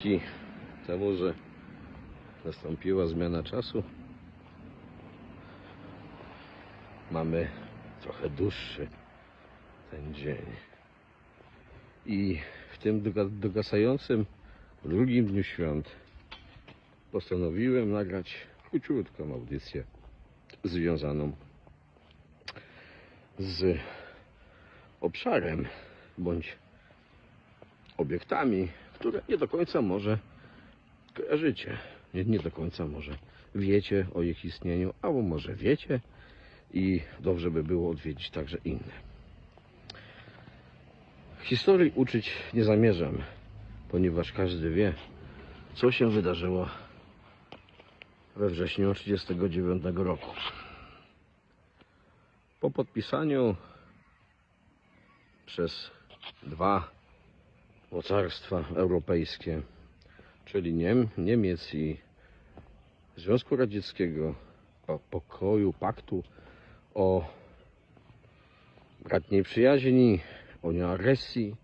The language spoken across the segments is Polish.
Dzięki temu, że nastąpiła zmiana czasu, mamy trochę dłuższy ten dzień. I w tym doga- dogasającym drugim dniu świąt postanowiłem nagrać króciutką audycję związaną z obszarem bądź obiektami, które nie do końca może kojarzycie, nie, nie do końca może wiecie o ich istnieniu, albo może wiecie i dobrze by było odwiedzić także inne. Historii uczyć nie zamierzam, ponieważ każdy wie, co się wydarzyło we wrześniu 1939 roku. Po podpisaniu przez dwa mocarstwa europejskie, czyli Niem, Niemiec i Związku Radzieckiego, po pokoju, paktu o bratniej przyjaźni, o nieagresji,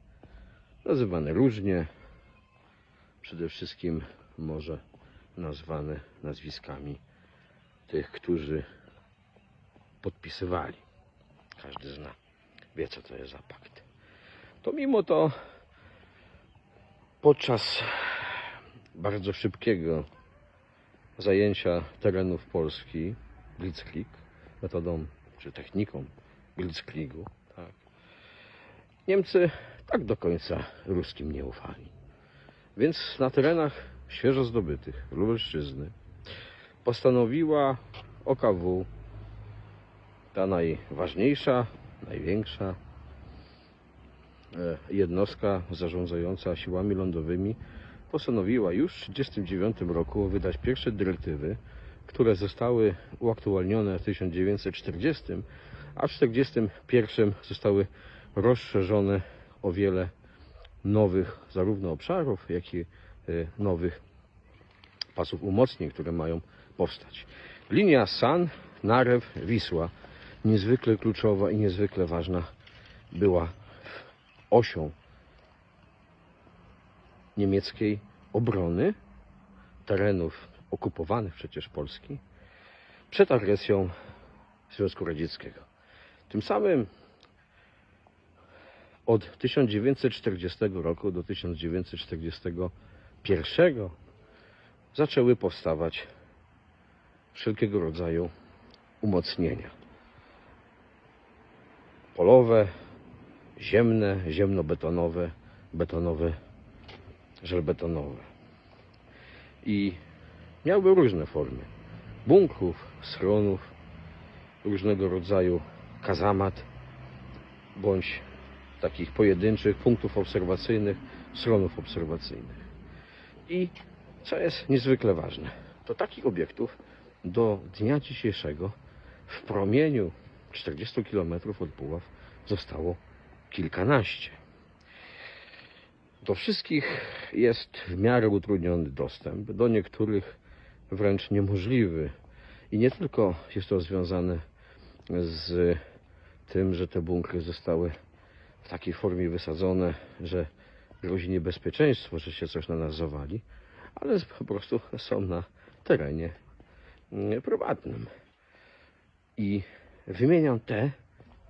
nazywane różnie, przede wszystkim może nazwane nazwiskami tych, którzy podpisywali. Każdy zna, wie co to jest za pakt. To mimo to podczas bardzo szybkiego zajęcia terenów Polski Blitzkrieg metodą czy techniką Blitzkriegu, tak, Niemcy tak do końca ruskim nie ufali. Więc na terenach świeżo zdobytych Lubelszczyzny postanowiła OKW, ta najważniejsza, największa jednostka zarządzająca siłami lądowymi postanowiła już w 1939 roku wydać pierwsze dyrektywy, które zostały uaktualnione w 1940, a w 1941 zostały rozszerzone o wiele nowych zarówno obszarów, jak i e, nowych pasów umocnień, które mają powstać. Linia San, Narew, Wisła, niezwykle kluczowa i niezwykle ważna, była osią niemieckiej obrony terenów okupowanych przecież Polski przed agresją Związku Radzieckiego. Tym samym od 1940 roku do 1941 zaczęły powstawać wszelkiego rodzaju umocnienia. Polowe, ziemne, ziemnobetonowe, betonowe, żelbetonowe. I miały różne formy. Bunkrów, schronów, różnego rodzaju kazamat, bądź takich pojedynczych punktów obserwacyjnych, schronów obserwacyjnych. I co jest niezwykle ważne, to takich obiektów do dnia dzisiejszego w promieniu 40 km od Puław zostało kilkanaście. Do wszystkich jest w miarę utrudniony dostęp, do niektórych wręcz niemożliwy. I nie tylko jest to związane z tym, że te bunkry zostały w takiej formie wysadzone, że grozi niebezpieczeństwo, że się coś na nas zawali, ale po prostu są na terenie mm, prywatnym. I wymieniam te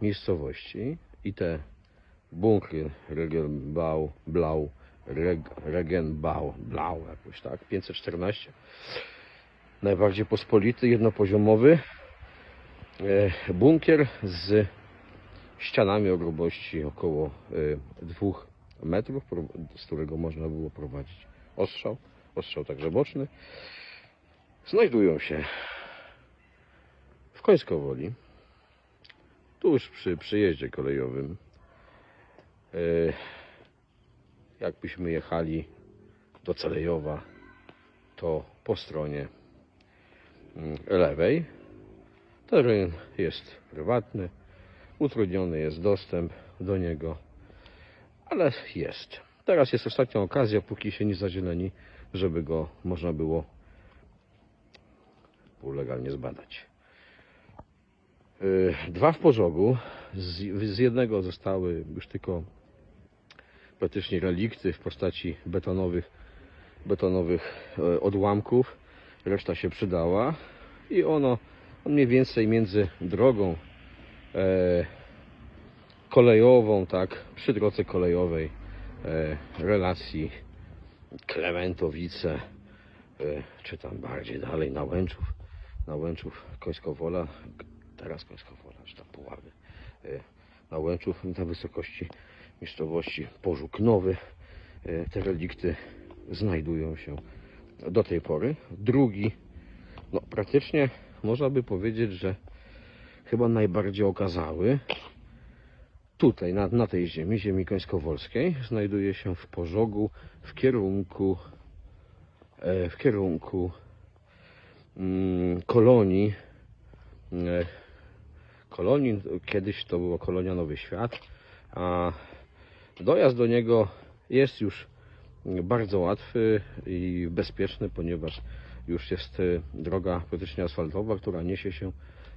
miejscowości i te bunkry Regenbau, Blau, Reg, Regenbau, Blau, jakoś tak, 514. Najbardziej pospolity, jednopoziomowy e, bunkier z ścianami o grubości około 2 metrów, pro- z którego można było prowadzić ostrzał, ostrzał także boczny. Znajdują się w Końskowoli, tuż przy przyjeździe kolejowym. E, Jakbyśmy jechali do Celejowa, to po stronie mm, lewej. Teren jest prywatny, utrudniony jest dostęp do niego, ale jest. Teraz jest ostatnia okazja, póki się nie zazieleni, żeby go można było półlegalnie zbadać. Yy, Dwa w pożogu. Z jednego zostały już tylko praktycznie relikty w postaci betonowych betonowych e, odłamków. Reszta się przydała i ono on mniej więcej między drogą e, kolejową, tak, przy drodze kolejowej e, relacji Klementowice, e, czy tam bardziej dalej na Łęczów, na Łęczów Końskowola, teraz Końskowola, czy tam Puławy, e, na Łęczów na wysokości miejscowości Pożuk Nowy. E, te relikty znajdują się do tej pory. Drugi, no praktycznie można by powiedzieć, że chyba najbardziej okazały tutaj, na, na tej ziemi, ziemi końskowolskiej, znajduje się w Pożogu w kierunku e, w kierunku mm, kolonii e, kolonii, kiedyś to była kolonia Nowy Świat, a dojazd do niego jest już bardzo łatwy i bezpieczny, ponieważ już jest e, droga praktycznie asfaltowa, która niesie się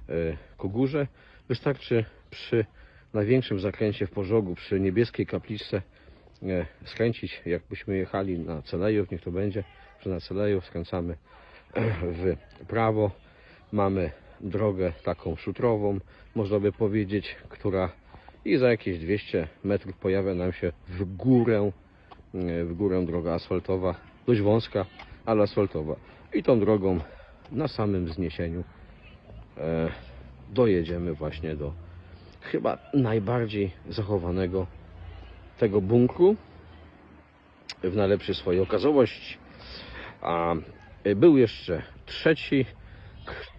e, ku górze. Wystarczy przy największym zakręcie w Pożogu, przy niebieskiej kapliczce e, skręcić, jakbyśmy jechali na Celejów, niech to będzie, że na Celejów skręcamy w prawo. Mamy drogę taką szutrową, można by powiedzieć, która i za jakieś 200 metrów pojawia nam się w górę, e, w górę droga asfaltowa, dość wąska, ale asfaltowa. I tą drogą na samym wzniesieniu e, dojedziemy właśnie do chyba najbardziej zachowanego tego bunkru w najlepszej swojej okazałości. A e, był jeszcze trzeci,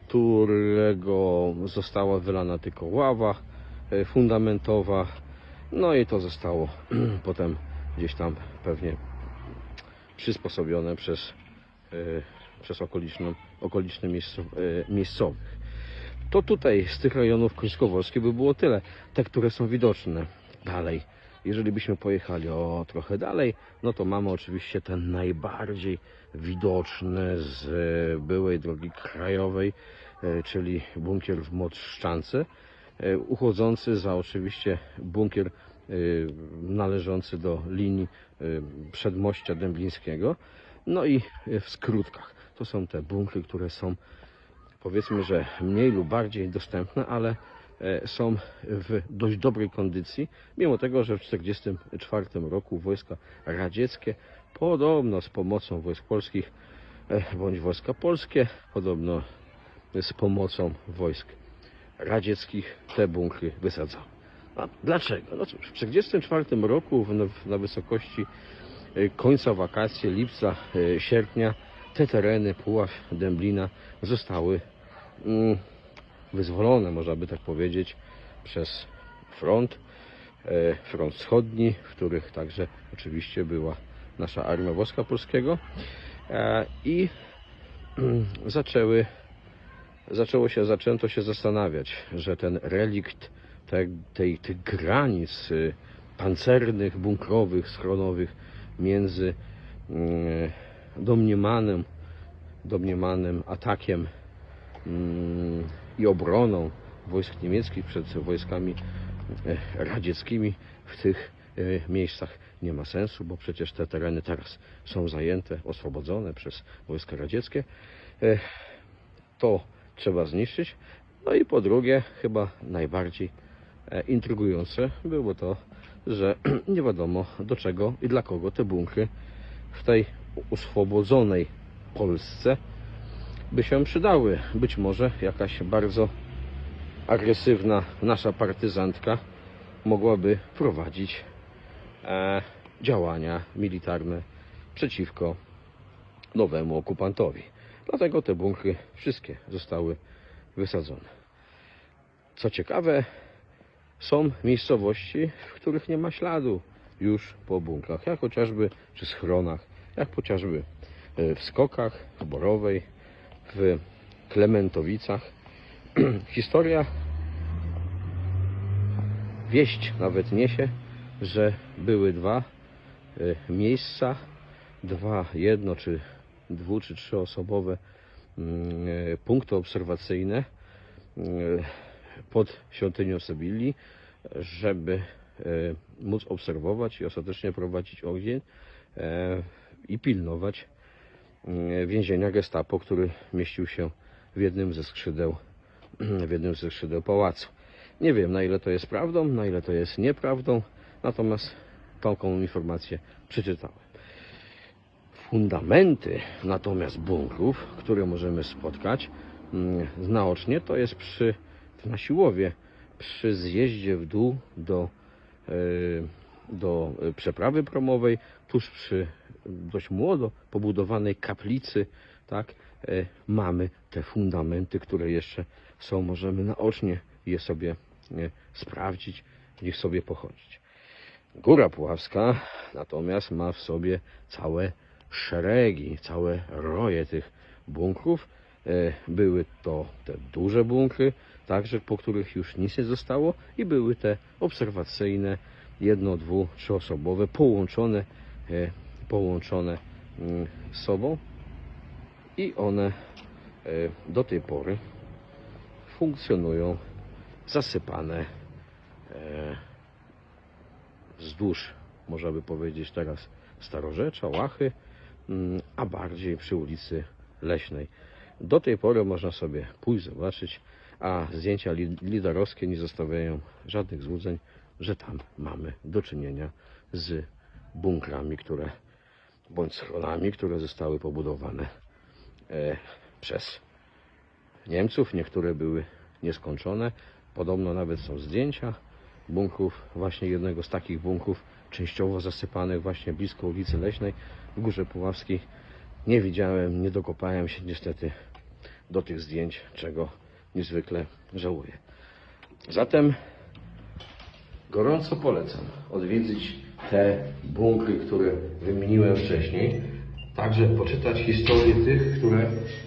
którego została wylana tylko ława fundamentowa. No i to zostało potem gdzieś tam pewnie przysposobione przez, e, przez okoliczną, okoliczne miejsco, e, miejscowych. To tutaj z tych rejonów końskowolskich by było tyle. Te, które są widoczne dalej. Jeżeli byśmy pojechali o trochę dalej, no to mamy oczywiście ten najbardziej widoczny z e, byłej drogi krajowej, e, czyli bunkier w Motrzczance, e, uchodzący za oczywiście bunkier e, należący do linii e, przedmościa dęblińskiego. No i e, w skrótkach. To są te bunkry, które są powiedzmy, że mniej lub bardziej dostępne, ale e, są w dość dobrej kondycji, mimo tego, że w 1944 roku wojska radzieckie, podobno z pomocą wojsk polskich, e, bądź wojska polskie, podobno z pomocą wojsk radzieckich te bunkry wysadzały. A dlaczego? No cóż, w 1944 roku na wysokości e, końca wakacji, lipca, e, sierpnia, te tereny Puław, Dęblina zostały mm, wyzwolone, można by tak powiedzieć, przez front, e, front wschodni, w których także oczywiście była nasza armia wojska polskiego e, i mm, zaczęły, zaczęło się, zaczęto się zastanawiać, że ten relikt te, tej, tych granic y, pancernych, bunkrowych, schronowych między mm, domniemanym, domniemanym atakiem mm, i obroną wojsk niemieckich przed wojskami e, radzieckimi w tych e, miejscach nie ma sensu, bo przecież te tereny teraz są zajęte, oswobodzone przez wojska radzieckie. E, To trzeba zniszczyć. No i po drugie, chyba najbardziej e, intrygujące było to, że nie wiadomo do czego i dla kogo te bunkry w tej uswobodzonej Polsce by się przydały. Być może jakaś bardzo agresywna nasza partyzantka mogłaby prowadzić e, działania militarne przeciwko nowemu okupantowi. Dlatego te bunkry wszystkie zostały wysadzone. Co ciekawe, są miejscowości, w których nie ma śladu już po bunkrach, jak chociażby czy schronach, jak chociażby e, w Skokach, w Borowej, w Klementowicach. Historia, wieść nawet niesie, że były dwa e, miejsca, dwa, jedno czy dwu czy trzyosobowe mm, e, punkty obserwacyjne e, pod świątynią Sybilii, żeby e, móc obserwować i ostatecznie prowadzić ogień i pilnować więzienia Gestapo, który mieścił się w jednym ze skrzydeł, w jednym ze skrzydeł pałacu. Nie wiem, na ile to jest prawdą, na ile to jest nieprawdą, natomiast taką informację przeczytałem. Fundamenty natomiast bunkrów, które możemy spotkać mm, naocznie, to jest przy, na Siłowie, przy zjeździe w dół do, e, do przeprawy promowej, tuż przy dość młodo pobudowanej kaplicy, tak, e, mamy te fundamenty, które jeszcze są, możemy naocznie je sobie e, sprawdzić, w nich sobie pochodzić. Góra Puławska natomiast ma w sobie całe szeregi, całe roje tych bunkrów. E, Były to te duże bunkry, także po których już nic nie zostało i były te obserwacyjne, jedno, dwu, trzyosobowe, połączone, e, połączone mm, sobą i one e, do tej pory funkcjonują zasypane wzdłuż, można by powiedzieć teraz, Starorzecza, Łachy, a bardziej przy ulicy Leśnej. Do tej pory można sobie pójść, zobaczyć, a zdjęcia li- liderowskie nie zostawiają żadnych złudzeń, że tam mamy do czynienia z bunkrami, które, bądź schronami, które zostały pobudowane e, przez Niemców. Niektóre były nieskończone. Podobno nawet są zdjęcia bunkrów, właśnie jednego z takich bunkrów, częściowo zasypanych właśnie blisko ulicy Leśnej w Górze Puławskiej. Nie widziałem, nie dokopałem się niestety do tych zdjęć, czego niezwykle żałuję. Zatem gorąco polecam odwiedzić te bunkry, które wymieniłem wcześniej. Także poczytać historię tych, które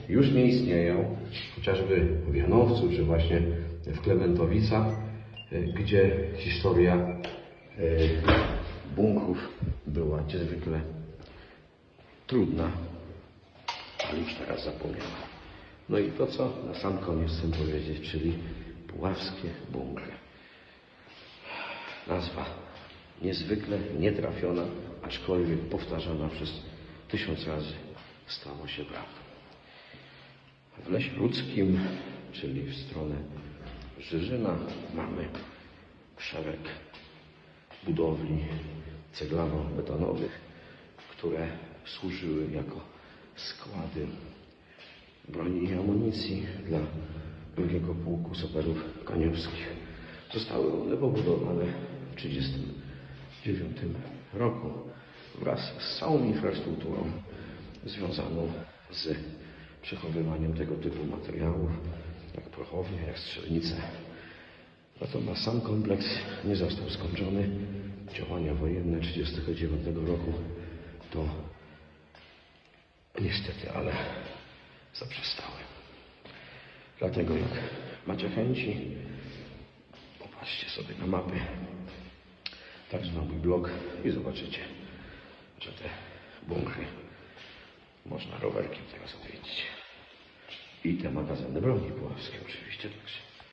już nie istnieją, chociażby w Janowcu, czy właśnie w Klementowicach, y, gdzie historia y, bunkrów była niezwykle trudna, ale już teraz zapomniana. No i to, co na sam koniec chcę powiedzieć, czyli puławskie bunkry. Nazwa niezwykle nietrafiona, aczkolwiek powtarzana przez tysiąc razy stało się prawdą. W Lesie Ludzkim, czyli w stronę Żyżyna, mamy szereg budowli ceglano-betonowych, które służyły jako składy broni i amunicji dla drugiego pułku saperów koniowskich. Zostały one pobudowane w 1939 roku wraz z całą infrastrukturą związaną z przechowywaniem tego typu materiałów, jak prochownie, jak strzelnice. Natomiast sam kompleks nie został skończony. Działania wojenne 1939 roku to niestety, ale zaprzestały. Dlatego jak macie chęci, popatrzcie sobie na mapy, także na mój blog i zobaczycie, że te bunkry można rowerkiem teraz odwiedzić. I te magazyny broni puławskie oczywiście także.